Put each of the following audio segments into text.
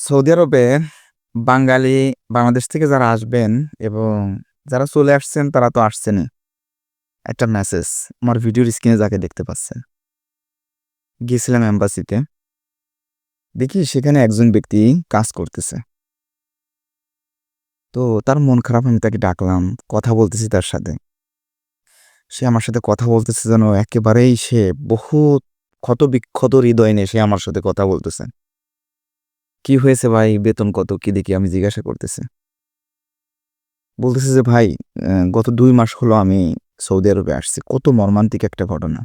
Saudi আরবে বাঙালি বাংলাদেশ থেকে যারা আসবেন এবং যারা চলে আসছেন, তারা তো আসছেনই। একটা মেসেজ আমার ভিডিওর স্ক্রিনে যাকে দেখতে পাচ্ছেন। গিয়েছিলাম এম্বাসিতে। দেখি সেখানে একজন ব্যক্তি কাজ করতেছে। তো তার মন খারাপ, আমি তাকে ডাকলাম, কথা বলতেছি তার সাথে। সে আমার সাথে কথা বলতেছে যেন একেবারেই সে বহু ক্ষত বিক্ষত হৃদয় নিয়ে সে আমার সাথে কথা বলতেছে। কি হয়েছে ভাই? বেতন কত? কি দেখি আমি জিজ্ঞাসা করতেছে। বলতেছে যে, ভাই গত দুই মাস হলো আমি সৌদি আরবে আসছি। কত মর্মান্তিক একটা ঘটনা।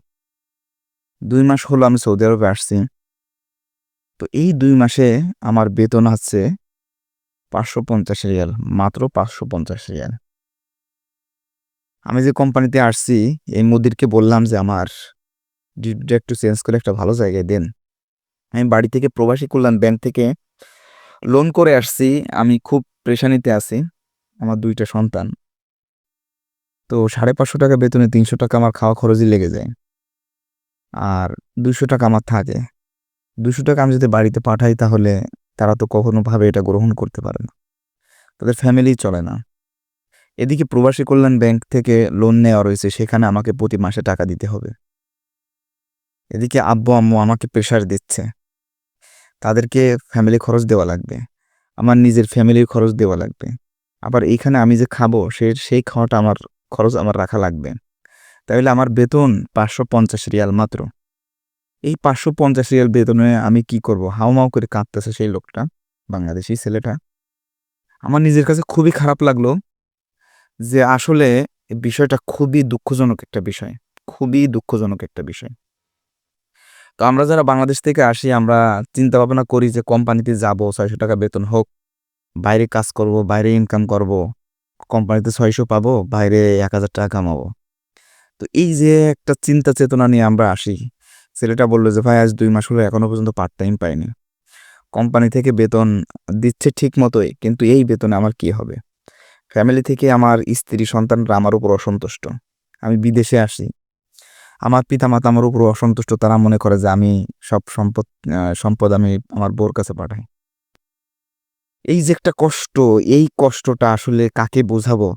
দুই মাস হলো আমি সৌদি আরবে আসছি। তো এই দুই মাসে আমার বেতন হচ্ছে পাঁচশো পঞ্চাশ রিয়াল, মাত্র পাঁচশো পঞ্চাশ রিয়াল। আমি যে কোম্পানিতে আসছি, এই মুদিরকে বললাম যে, আমার ডিউটিটা একটু চেঞ্জ করে একটা ভালো জায়গায় দেন। আমি বাড়ি থেকে প্রবাসী কল্যাণ ব্যাংক থেকে লোন করে আসছি, আমি খুব প্রেশানিতে আছি, আমার দুইটা সন্তান। তো সাড়ে পাঁচশো টাকা বেতনে তিনশো টাকা আমার খাওয়া খরচই লেগে যায়। আর দুশো টাকা আমার থাকে। দুশো টাকা আমি যদি বাড়িতে পাঠাই তাহলে তারা তো কখনো ভাবে এটা গ্রহণ করতে পারে না। তাদের ফ্যামিলি চলে না। এদিকে প্রবাসী কল্যাণ ব্যাংক থেকে লোন নেওয়া রয়েছে, সেখানে আমাকে প্রতি মাসে টাকা দিতে হবে। এদিকে আব্বু, আম্মু আমাকে প্রেশার দিচ্ছে। তাদেরকে ফ্যামিলি খরচ দেওয়া লাগবে। আমার নিজের ফ্যামিলির খরচ দেওয়া লাগবে। আবার এইখানে আমি যে খাব, সে, সেই খাওয়াটা আমার খরচ আমার রাখা লাগবে। তাহলে আমার বেতন পাঁচশো পঞ্চাশ রিয়াল মাত্র। এই পাঁচশো পঞ্চাশ রিয়াল বেতনে আমি কি করব? হাউমাউ করে কাঁদতেছে সেই লোকটা, বাংলাদেশি ছেলেটা। আমার নিজের কাছে খুবই খারাপ লাগল যে আসলে বিষয়টা খুবই দুঃখজনক একটা বিষয়। খুবই দুঃখজনক একটা বিষয়। তো আমরা যারা বাংলাদেশ থেকে আসি, আমরা চিন্তা ভাবনা করি যে কোম্পানিতে যাব, ছয়শো টাকা বেতন হোক, বাইরে কাজ করব, বাইরে ইনকাম করব, কোম্পানিতে ছয়শো পাবো, বাইরে এক হাজার টাকা কামাবো। তো এই যে একটা চিন্তা চেতনা নিয়ে আমরা আসি, ছেলেটা বলল যে, ভাই, আজ দুই মাস হলো এখনও পর্যন্ত পার্ট টাইম পাইনি। কোম্পানি থেকে বেতন দিচ্ছে ঠিক মতোই, কিন্তু এই বেতনে আমার কি হবে? ফ্যামিলি থেকে আমার স্ত্রী, সন্তানরা আমার উপর অসন্তুষ্ট। আমি বিদেশে আসি আমার পিতামাতা আমার উপর অসন্তুষ্ট তারা মনে করে যে আমি সব সম্পদ সম্পদ আমি আমার বোর কাছে পাঠাই। এই যে একটা কষ্ট এই কষ্টটা আসলে কাকে বোঝাবো?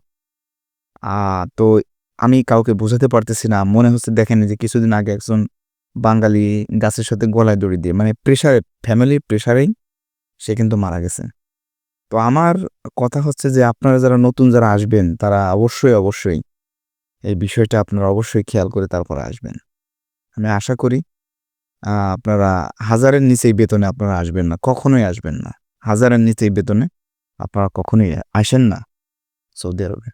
আহ, তো আমি কাউকে বোঝাতে পারতেছি না। মনে হচ্ছে দেখেন যে কিছুদিন আগে একজন বাঙালি গাছের সাথে গলায় দড়ি দিয়ে মানে প্রেশারে ফ্যামিলির প্রেশারেই সে কিন্তু মারা গেছে। তো আমার কথা হচ্ছে যে আপনারা যারা নতুন যারা আসবেন তারা অবশ্যই অবশ্যই এই বিষয়টা আপনারা অবশ্যই খেয়াল করে তারপরে আসবেন। আমি আশা করি আপনারা হাজারের নিচেই বেতনে আপনারা আসবেন না, কখনোই আসবেন না। হাজারের নিচেই বেতনে আপনারা কখনোই আসেন না। সৌদি আরবে।